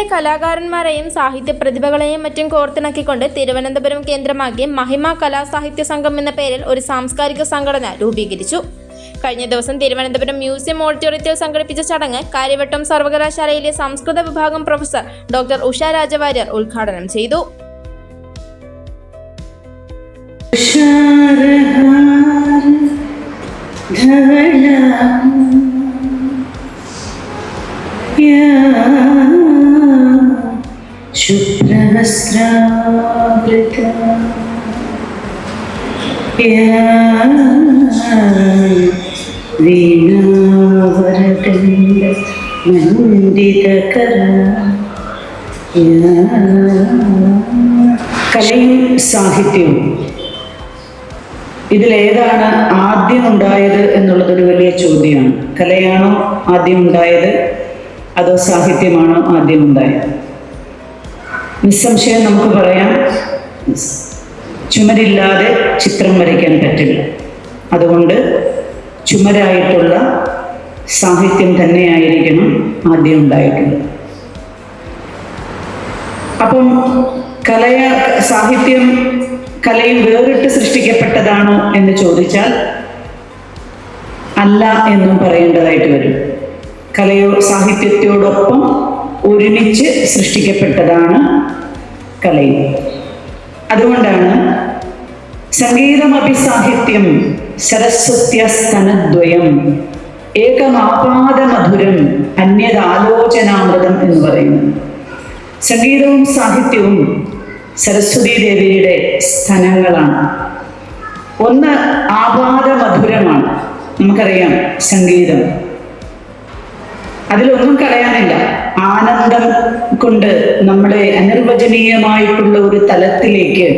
കേരളത്തിലെ കലാകാരന്മാരെയും സാഹിത്യ പ്രതിഭകളെയും മറ്റും കോർത്തിണക്കിക്കൊണ്ട് തിരുവനന്തപുരം കേന്ദ്രമാക്കി മഹിമ കലാസാഹിത്യ സംഘം എന്ന പേരിൽ ഒരു സാംസ്കാരിക സംഘടന രൂപീകരിച്ചു. കഴിഞ്ഞ ദിവസം തിരുവനന്തപുരം മ്യൂസിയം ഓഡിറ്റോറിയത്തിൽ സംഘടിപ്പിച്ച ചടങ്ങ് കാര്യവട്ടം സർവകലാശാലയിലെ സംസ്കൃത വിഭാഗം പ്രൊഫസർ ഡോക്ടർ ഉഷ രാജവാര്യർ ഉദ്ഘാടനം ചെയ്തു. ധവ കലയും സാഹിത്യവും. ഇതിലേതാണ് ആദ്യം ഉണ്ടായത് എന്നുള്ളതൊരു വലിയ ചോദ്യമാണ്. കലയാണോ ആദ്യം ഉണ്ടായത് അതോ സാഹിത്യമാണോ ആദ്യം ഉണ്ടായത് നിസ്സംശയം നമുക്ക് പറയാം. ചുമരില്ലാതെ ചിത്രം വരയ്ക്കാൻ പറ്റില്ല. അതുകൊണ്ട് ചുമരായിട്ടുള്ള സാഹിത്യം തന്നെയായിരിക്കണം ആദ്യം ഉണ്ടായിട്ടുള്ളത്. അപ്പം കലയ സാഹിത്യം കലയും വേറിട്ട് സൃഷ്ടിക്കപ്പെട്ടതാണോ എന്ന് ചോദിച്ചാൽ അല്ല എന്നും പറയേണ്ടതായിട്ട് വരും. കലയോ സാഹിത്യത്തോടൊപ്പം ഒരുമിച്ച് സൃഷ്ടിക്കപ്പെട്ടതാണ് കലയും അതുകൊണ്ടാണ് സംഗീതമപി സാഹിത്യം സരസ്വത്യസ്തനദ്വയം ഏകമാപാദമധുരം അന്യതാലോചനാമൃതം എന്ന് പറയുന്നു സംഗീതവും സാഹിത്യവും സരസ്വതി ദേവിയുടെ സ്ഥലങ്ങളാണ് ഒന്ന് ആപാദ മധുരമാണ് നമുക്കറിയാം സംഗീതം. അതിലൊന്നും കളയാനില്ല. ആനന്ദം കൊണ്ട് നമ്മുടെ അനിർവചനീയമായിട്ടുള്ള ഒരു തലത്തിലേക്ക്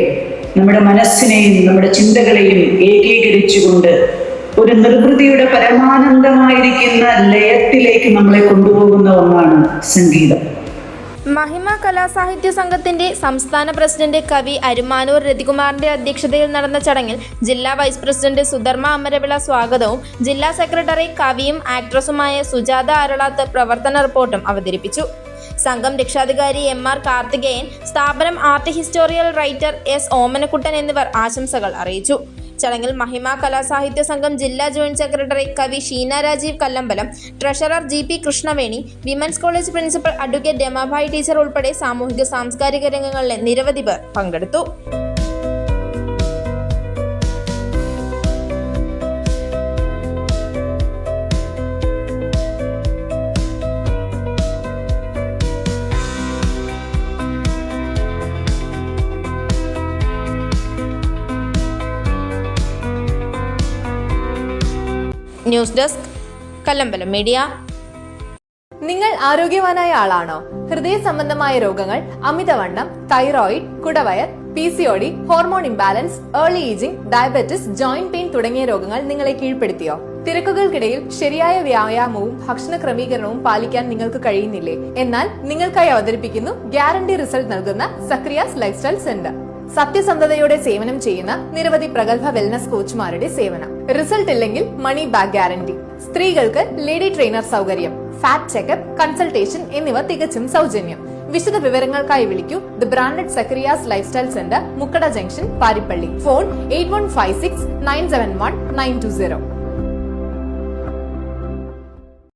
നമ്മുടെ മനസ്സിനെയും നമ്മുടെ ചിന്തകളെയും ഏകീകരിച്ചുകൊണ്ട് ഒരു നിർവൃതിയുടെ പരമാനന്ദമായിരിക്കുന്ന ലയത്തിലേക്ക് നമ്മളെ കൊണ്ടുപോകുന്ന ഒന്നാണ് സംഗീതം. മഹിമ കലാസാഹിത്യ സംഘത്തിന്റെ സംസ്ഥാന പ്രസിഡന്റ് കവി അരുമാനൂർ രതികുമാറിന്റെ അധ്യക്ഷതയിൽ നടന്ന ചടങ്ങിൽ ജില്ലാ വൈസ് പ്രസിഡന്റ് സുധർമ്മ അമരവിള സ്വാഗതവും ജില്ലാ സെക്രട്ടറി കവിയും ആക്ട്രസുമായ സുജാത അരളാത്ത് പ്രവർത്തന റിപ്പോർട്ടും അവതരിപ്പിച്ചു. സംഘം രക്ഷാധികാരി എം ആർ കാർത്തികേയൻ സ്ഥാപനം art historian writer S Omanakuttan എന്നിവർ ആശംസകൾ അറിയിച്ചു. ചടങ്ങിൽ മഹിമ കലാസാഹിത്യ സംഘം ജില്ലാ ജോയിന്റ് സെക്രട്ടറി കവി Sheena Rajeev Kallambalam treasurer G P Krishnaveni women's college principal advocate Ramabai teacher ഉൾപ്പെടെ സാമൂഹിക സാംസ്കാരിക രംഗങ്ങളിലെ നിരവധി പേർ പങ്കെടുത്തു. News desk Kallambalam media. നിങ്ങൾ ആരോഗ്യവാനായ ആളാണോ? ഹൃദയ സംബന്ധമായ രോഗങ്ങൾ അമിതവണ്ണം thyroid കുടവയർ P C O D hormone imbalance early ageing diabetes joint pain തുടങ്ങിയ രോഗങ്ങൾ നിങ്ങളെ കീഴ്പ്പെടുത്തിയോ? തിരക്കുകൾക്കിടയിൽ ശരിയായ വ്യായാമവും ഭക്ഷണ ക്രമീകരണവും പാലിക്കാൻ നിങ്ങൾക്ക് കഴിയുന്നില്ലേ? എന്നാൽ നിങ്ങൾക്കായി അവതരിപ്പിക്കുന്നു ഗ്യാരണ്ടി റിസൾട്ട് നൽകുന്ന സക്രിയാസ് ലൈഫ് സ്റ്റൈൽ സെന്റർ. സത്യസന്ധതയോടെ സേവനം ചെയ്യുന്ന നിരവധി പ്രഗത്ഭ വെൽനസ് കോച്ചുമാരുടെ സേവനം. റിസൾട്ട് ഇല്ലെങ്കിൽ മണി ബാക്ക് ഗ്യാരണ്ടി സ്ത്രീകൾക്ക് ലേഡി ട്രെയിനർ സൗകര്യം ഫാറ്റ് ചെക്കപ്പ് കൺസൾട്ടേഷൻ എന്നിവ തികച്ചും സൗജന്യം. വിശദ വിവരങ്ങൾക്കായി വിളിക്കൂ. The branded Zacharias lifestyle centre Mukkada junction Parippally phone eight one five six nine seven one nine two zero